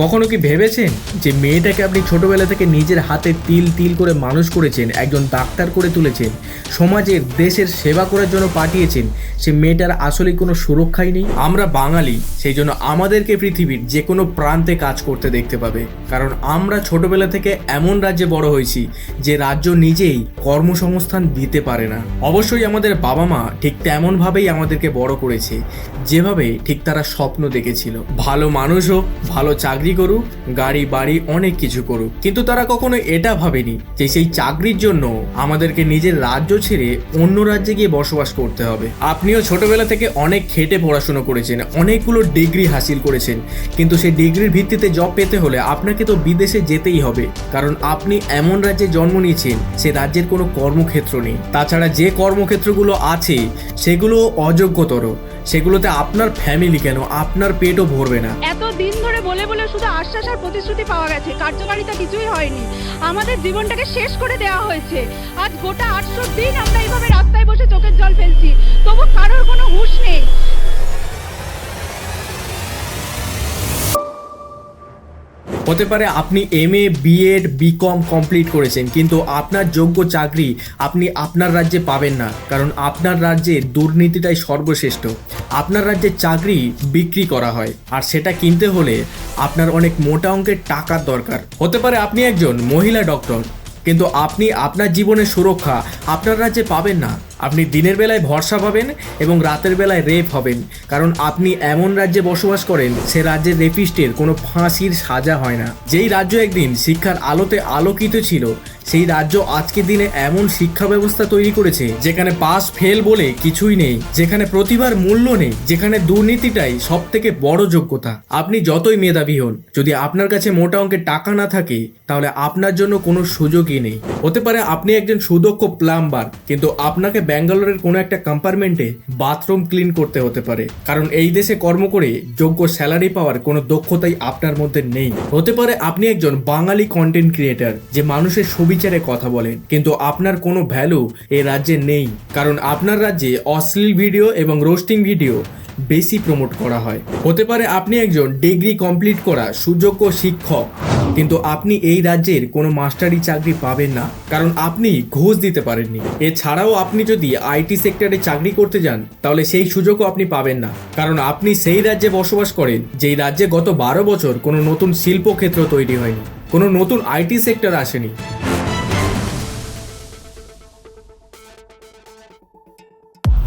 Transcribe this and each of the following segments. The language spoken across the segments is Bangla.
কখনো কি ভেবেছেন যে মেয়েটাকে আপনি ছোটবেলা থেকে নিজের হাতে তিল তিল করে মানুষ করেছেন, একজন ডাক্তার করে তুলেছেন সমাজের দেশের সেবা করার জন্য পাঠিয়েছেন, সে মেয়েটার আসলে কোনো সুরক্ষাই নেই? আমরা বাঙালি, সেই জন্য আমাদেরকে পৃথিবীর যে কোনো প্রান্তে কাজ করতে দেখতে পাবে। কারণ আমরা ছোটবেলা থেকে এমন রাজ্যে বড় হয়েছি, যে রাজ্য নিজেই কর্মসংস্থান দিতে পারে না। অবশ্যই আমাদের বাবা মা ঠিক তেমনভাবেই আমাদেরকে বড় করেছে, যেভাবে ঠিক তারা স্বপ্ন দেখেছিল। ভালো মানুষ হোক, ভালো চাকরি করুক, গাড়ি, বাড়ি, অনেক কিছু করুক। কিন্তু তারা কখনো এটা ভাবেনি যে সেই চাকরির জন্য আমাদেরকে নিজের রাজ্য ছেড়ে অন্য রাজ্যে গিয়ে বসবাস করতে হবে। আপনিও ছোটবেলা থেকে অনেক খেটে পড়াশুনো করেছেন, অনেকগুলো ডিগ্রি হাসিল করেছেন। কিন্তু সেই ডিগ্রির ভিত্তিতে জব পেতে হলে আপনাকে তো বিদেশে যেতেই হবে। কারণ আপনি এমন রাজ্যে জন্ম নিয়েছেন, সে রাজ্যের কোনো কর্মক্ষেত্র নেই। তাছাড়া যে কর্মক্ষেত্রগুলো আছে, সেগুলো অযোগ্যতর। সেগুলোতে আপনার ফ্যামিলি কেন? আপনার পেটও ভরবে না। এত বলে বলে শুধু আশ্বাস আর প্রতিশ্রুতি পাওয়া গেছে। কার্যকারিতা কিছুই হয়নি। আমাদের জীবনটাকে শেষ করে দেওয়া হয়েছে। আজ গোটা আটশো দিন আমরা এইভাবে রাস্তায় বসে চোখের জল ফেলছি। তবু কারোর কোনো হুঁশ নেই। হতে পারে আপনি M A BEd BCom complete করেছেন, কিন্তু আপনার যোগ্য চাকরি আপনি আপনার রাজ্যে পাবেন না, কারণ আপনার রাজ্যে দুর্নীতিটাই সর্বশ্রেষ্ঠ। আপনার রাজ্যে চাকরি বিক্রি করা হয়, আর সেটা কিনতে হলে আপনার অনেক মোটা অঙ্কের টাকার দরকার। হতে পারে আপনি একজন মহিলা ডক্টর কিন্তু আপনি আপনার জীবনের সুরক্ষা আপনার রাজ্যে পাবেন না। আপনি দিনের বেলায় ভরসা পাবেন এবং রাতের বেলায় রেপ হবেন। কারণ আপনি এমন রাজ্যে বসবাস করেন, সে রাজ্যের রেপিস্টের কোনো ফাঁসির সাজা হয় না। যেই রাজ্য একদিন শিক্ষার আলোতে আলোকিত ছিল সেই রাজ্য আজকের দিনে এমন শিক্ষা ব্যবস্থা তৈরি করেছে, যেখানে পাস ফেল বলে কিছুই নেই, যেখানে প্রতিভার মূল্য নেই, যেখানে দুর্নীতিটাই সব থেকে বড় যোগ্যতা। আপনি যতই মেধাবী হন, যদি আপনার কাছে মোটা অঙ্কের টাকা না থাকে, তাহলে আপনার জন্য কোনো সুযোগই নেই। হতে পারে আপনি একজন সুদক্ষ প্লাম্বার, কিন্তু আপনাকে ব্যাঙ্গালোরের কোনো একটা কম্পার্টমেন্টে বাথরুম ক্লিন করতে হতে পারে, কারণ এই দেশে কর্ম করে যোগ্য স্যালারি পাওয়ার কোনো দক্ষতাই আপনার মধ্যে নেই। হতে পারে আপনি একজন বাঙালি কন্টেন্ট ক্রিয়েটার যে মানুষের সুবিচারে কথা বলেন, কিন্তু আপনার কোনো ভ্যালু এ রাজ্যে নেই, কারণ আপনার রাজ্যে অশ্লীল ভিডিও এবং রোস্টিং ভিডিও বেশি প্রমোট করা হয়। হতে পারে আপনি একজন ডিগ্রি কমপ্লিট করা সুযোগ্য শিক্ষক, কিন্তু আপনি এই রাজ্যের কোনো মাস্টারি চাকরি পাবেন না, কারণ আপনি ঘুষ দিতে পারেননি। এছাড়াও আপনি যদি আইটি সেক্টরে চাকরি করতে যান, তাহলে সেই সুযোগও আপনি পাবেন না, কারণ আপনি সেই রাজ্যে বসবাস করেন, যেই রাজ্যে গত বারো বছর কোনো নতুন শিল্পক্ষেত্র তৈরি হয়নি, কোনো নতুন আইটি সেক্টর আসেনি।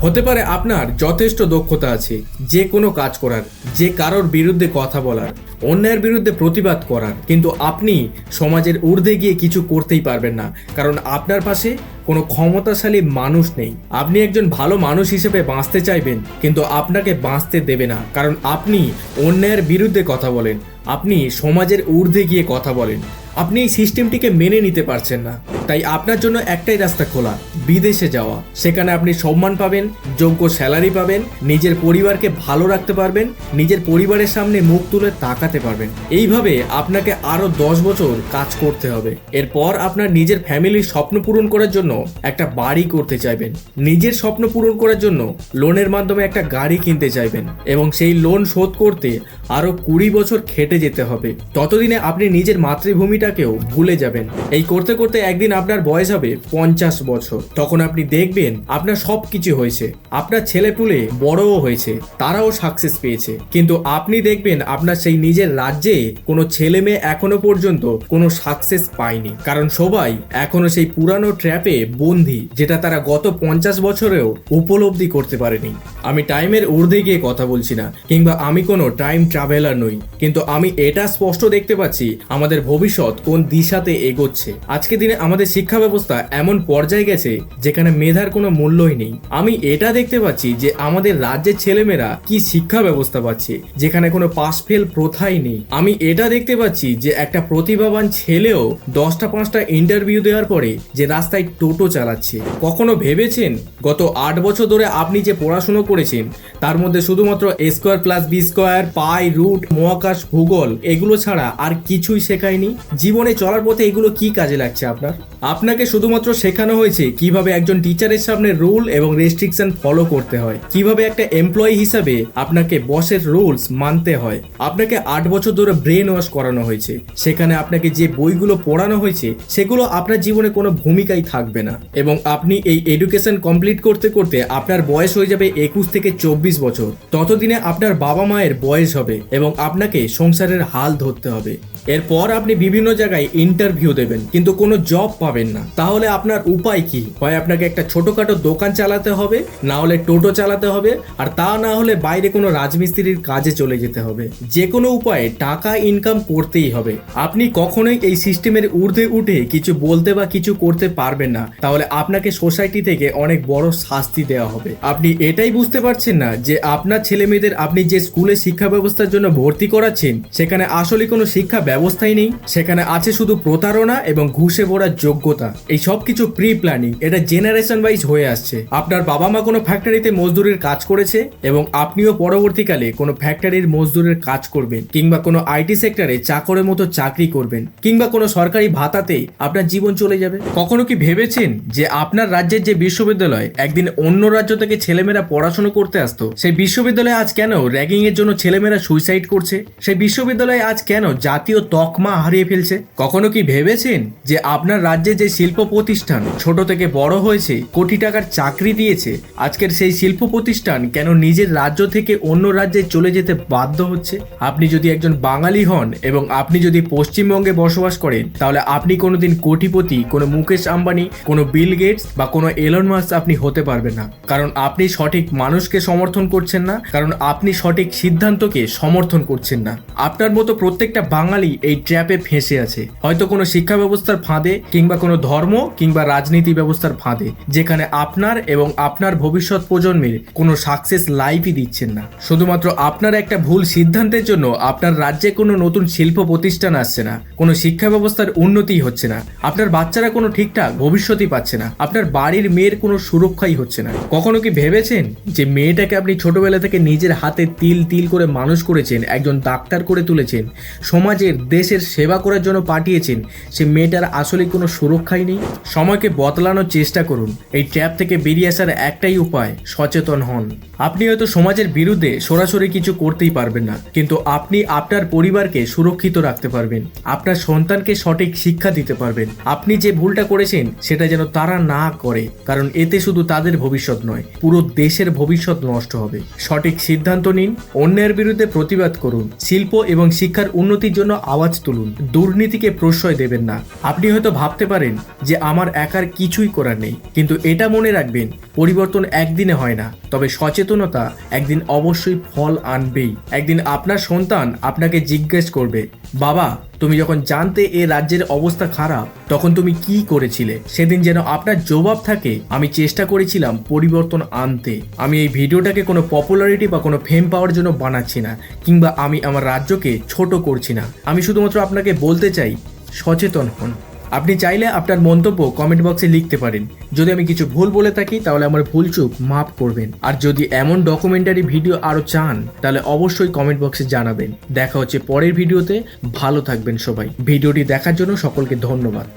হতে পারে আপনার যথেষ্ট দক্ষতা আছে, যে কোনো কাজ করার, যে কারোর বিরুদ্ধে কথা বলার অন্যায়ের বিরুদ্ধে প্রতিবাদ করার, কিন্তু আপনি সমাজের ঊর্ধ্বে গিয়ে কিছু করতেই পারবেন না, কারণ আপনার পাশে কোনো ক্ষমতাশালী মানুষ নেই। আপনি একজন ভালো মানুষ হিসেবে বাঁচতে চাইবেন, কিন্তু আপনাকে বাঁচতে দেবে না, কারণ আপনি অন্যায়ের বিরুদ্ধে কথা বলেন, আপনি সমাজের ঊর্ধ্বে গিয়ে কথা বলেন। আপনি এই সিস্টেমটিকে মেনে নিতে পারছেন না। তাই আপনার জন্য একটাই রাস্তা খোলা, বিদেশে যাওয়া। সেখানে আপনি সম্মান পাবেন, যোগ্য স্যালারি পাবেন, নিজের পরিবারকে ভালো রাখতে পারবেন, নিজের পরিবারের সামনে মুখ তুলে তাকাতে পারবেন। এইভাবে আপনাকে আরও দশ বছর কাজ করতে হবে। এরপর আপনার নিজের ফ্যামিলির স্বপ্ন পূরণ করার জন্য একটা বাড়ি করতে চাইবেন। নিজের স্বপ্ন পূরণ করার জন্য লোনের মাধ্যমে একটা গাড়ি কিনতে চাইবেন এবং সেই লোন শোধ করতে আরও কুড়ি বছর খেটে যেতে হবে। ততদিনে আপনি নিজের মাতৃভূমিটাকেও ভুলে যাবেন। এই করতে করতে একদিন আপনার বয়স হবে পঞ্চাশ বছর। তখন আপনি দেখবেন আপনার সব কিছু হয়েছে। আপনার ছেলে পুলে বড়ও হয়েছে, তারাও সাকসেস পেয়েছে। কিন্তু আপনি দেখবেন আপনার সেই নিজের রাজ্যে কোনো ছেলে মেয়ে এখনও পর্যন্ত কোনো সাকসেস পায়নি। কারণ সবাই এখনও সেই পুরানো ট্র্যাপে বন্দি, যেটা তারা গত পঞ্চাশ বছরেও উপলব্ধি করতে পারেনি। আমি টাইমের ঊর্ধ্বে গিয়ে কথা বলছি না, কিংবা আমি কোনো টাইম ট্রাভেলার নই। কিন্তু আমি এটা স্পষ্ট দেখতে পাচ্ছি, আমাদের ভবিষ্যৎ কোন দিশাতে এগোচ্ছে। আজকে দিনে আমাদের শিক্ষা ব্যবস্থা এমন পর্যায়ে গেছে যেখানে মেধার কোনো মূল্যই নেই। আমি এটা দেখতে পাচ্ছি যে আমাদের রাজ্যের ছেলেমেয়েরা কি শিক্ষা ব্যবস্থা পাচ্ছে, যেখানে কোনো পাস ফেল প্রথাই নেই। আমি এটা দেখতে পাচ্ছি যে একটা প্রতিভাবান ছেলেও দশটা পাঁচটা ইন্টারভিউ দেওয়ার পরে যে রাস্তায় টোটো চালাচ্ছে। কখনো ভেবেছেন? গত আট বছর ধরে আপনি যে পড়াশুনো করেছেন, তার মধ্যে শুধুমাত্র a square plus b square pi root মহাকাশ, ভূগোল, এগুলো ছাড়া আর কিছুই শেখায়নি? জীবনে চলার পথে এগুলো কি কাজে লাগছে আপনার? আপনাকে শুধুমাত্র শেখানো হয়েছে কীভাবে একজন টিচারের সামনে রুল এবং রেস্ট্রিকশন ফলো করতে হয়, কীভাবে একটা এমপ্লয়ি হিসাবে আপনাকে বসের রুলস মানতে হয়, আপনাকে আট বছর ধরে ব্রেন ওয়াশ করানো হয়েছে, সেখানে আপনাকে যে বইগুলো পড়ানো হয়েছে, সেগুলো আপনার জীবনে কোনো ভূমিকাই থাকবে না এবং আপনি এই এডুকেশন কমপ্লিট করতে করতে আপনার বয়স হয়ে যাবে একুশ থেকে চব্বিশ বছর। ততদিনে আপনার বাবা মায়ের বয়স হবে এবং আপনাকে সংসারের হাল ধরতে হবে। এরপর আপনি বিভিন্ন জায়গায় ইন্টারভিউ দেবেন, কিন্তু কোনো জব পাবেন না। তাহলে আপনার উপায় কি? হয় আপনাকে একটা ছোটখাটো দোকান চালাতে হবে, না হলে টোটো চালাতে হবে, আর তা না হলে বাইরে কোনো রাজমিস্ত্রির কাজে চলে যেতে হবে। যে কোনো উপায়ে টাকা ইনকাম করতেই হবে। আপনি কখনোই এই সিস্টেমের ঊর্ধ্বে উঠে কিছু বলতে বা কিছু করতে পারবেন না। তাহলে আপনাকে সোসাইটি থেকে অনেক বড় শাস্তি দেওয়া হবে। আপনি এটাই বুঝতে পারছেন না যে আপনার ছেলে মেয়েদের আপনি যে স্কুলে শিক্ষা ব্যবস্থার জন্য ভর্তি করাচ্ছেন, সেখানে আসলে কোনো শিক্ষা ব্যবস্থাই নেই। সেখানে আছে শুধু প্রতারণা এবং ঘুষে ভরার যোগ্যতা এই সব কিছু প্রি প্ল্যানিং এটা জেনারেশন ওয়াইজ হয়ে আসছে। আপনার বাবা মা কোনো ফ্যাক্টরিতে মজদুরের কাজ করেছে এবং আপনিও পরবর্তীকালে কোনো ফ্যাক্টরির মজদুরের কাজ করবেন কিংবা কোনো আইটি সেক্টরে চাকরের মতো চাকরি করবেন কিংবা কোনো সরকারি ভাতাতেই আপনার জীবন চলে যাবে। কখনো কি ভেবেছেন যে আপনার রাজ্যের যে বিশ্ববিদ্যালয় একদিন অন্য রাজ্য থেকে ছেলেমেয়েরা পড়াশোনা করতে আসতো? সেই বিশ্ববিদ্যালয়ে আজ কেন র্যাগিং এর জন্য ছেলেমেয়েরা সুইসাইড করছে? সেই বিশ্ববিদ্যালয়ে আজ কেন জাতীয় তকমা হারিয়ে ফেলছে? কখনো কি ভেবেছেন যে আপনার রাজ্যে যে শিল্প প্রতিষ্ঠান ছোট থেকে বড় হয়েছে, কোটি টাকার চাকরি দিয়েছে, আজকের সেই শিল্প প্রতিষ্ঠান কেন নিজের রাজ্য থেকে অন্য রাজ্যে চলে যেতে বাধ্য হচ্ছে? আপনি যদি একজন বাঙালি হন এবং আপনি যদি পশ্চিমবঙ্গে বসবাস করেন, তাহলে আপনি কোনোদিন কোটিপতি, কোনো মুকেশ আম্বানি, কোনো বিল গেটস বা কোনো এলন মাস্ক আপনি হতে পারবেন না। কারণ আপনি সঠিক মানুষকে সমর্থন করছেন না, কারণ আপনি সঠিক সিদ্ধান্তকে সমর্থন করছেন না। আপনার মতো প্রত্যেকটা বাঙালি এই ট্র্যাপে ফেঁসে আছে। হয়তো কোনো শিক্ষা ব্যবস্থার ফাঁদে কিংবা কোনো ধর্ম কিংবা রাজনীতি ব্যবস্থার ফাঁদে, যেখানে আপনার এবং আপনার ভবিষ্যৎ প্রজন্মের কোনো সাকসেস লাইফই দিচ্ছেন না। শুধুমাত্র আপনার একটা ভুল সিদ্ধান্তের জন্য আপনার রাজ্যে কোনো নতুন শিল্প প্রতিষ্ঠান আসছে না, কোনো শিক্ষা ব্যবস্থার উন্নতি হচ্ছে না, আপনার বাচ্চারা কোনো ঠিকঠাক ভবিষ্যৎই পাচ্ছে না, আপনার বাড়ির মেয়ের কোনো সুরক্ষাই হচ্ছে না। কখনো কি ভেবেছেন যে মেয়েটাকে আপনি ছোটবেলা থেকে নিজের হাতে তিল তিল করে মানুষ করেছেন, একজন ডাক্তার করে তুলেছেন, সমাজের, দেশের সেবা করার জন্য পাঠিয়েছেন, সে মেয়েটার আসলে কোনো সুরক্ষাই নেই। সময়কে বদলানোর চেষ্টা করুন। এই ট্র্যাপ থেকে বেরিয়ে আসার একটাই উপায়, সচেতন হন। আপনি হয়তো সমাজের বিরুদ্ধে সরাসরি কিছু করতেই পারবেন না, কিন্তু আপনি আপনার পরিবারকে সুরক্ষিত রাখতে পারবেন। আপনার সন্তানকে সঠিক শিক্ষা দিতে পারবেন। আপনি যে ভুলটা করেছেন, সেটা যেন তারা না করে, কারণ এতে শুধু তাদের ভবিষ্যৎ নয়, পুরো দেশের ভবিষ্যৎ নষ্ট হবে। সঠিক সিদ্ধান্ত নিন, অন্যের বিরুদ্ধে প্রতিবাদ করুন, শিল্প এবং শিক্ষার উন্নতির জন্য আওয়াজ তুলুন। দুর্নীতিকে প্রশ্রয় দেবেন না। আপনি হয়তো ভাবতে পারেন যে আমার একার কিছুই করার নেই। কিন্তু এটা মনে রাখবেন, পরিবর্তন একদিনে হয় না। তবে সচেতনতা একদিন অবশ্যই ফল আনবেই। একদিন আপনার সন্তান আপনাকে জিজ্ঞেস করবে, বাবা, তুমি যখন জানতে এ রাজ্যের অবস্থা খারাপ, তখন তুমি কি করেছিলে? সেদিন যেন আপনার জবাব থাকে, আমি চেষ্টা করেছিলাম পরিবর্তন আনতে। আমি এই ভিডিওটাকে কোনো পপুলারিটি বা কোনো ফেম পাওয়ার জন্য বানাচ্ছি না, কিংবা আমি আমার রাজ্যকে ছোট করছি না। আমি শুধুমাত্র আপনাকে বলতে চাই, সচেতন হন। আপনি চাইলে আপনার মন্তব্য কমেন্ট বক্সে লিখতে পারেন। যদি আমি কিছু ভুল বলে থাকি, তাহলে আমার ভুল চুপ মাফ করবেন। আর যদি এমন ডকুমেন্টারি ভিডিও আরও চান, তাহলে অবশ্যই কমেন্ট বক্সে জানাবেন। দেখা হচ্ছে পরের ভিডিওতে ভালো থাকবেন সবাই। ভিডিওটি দেখার জন্য সকলকে ধন্যবাদ।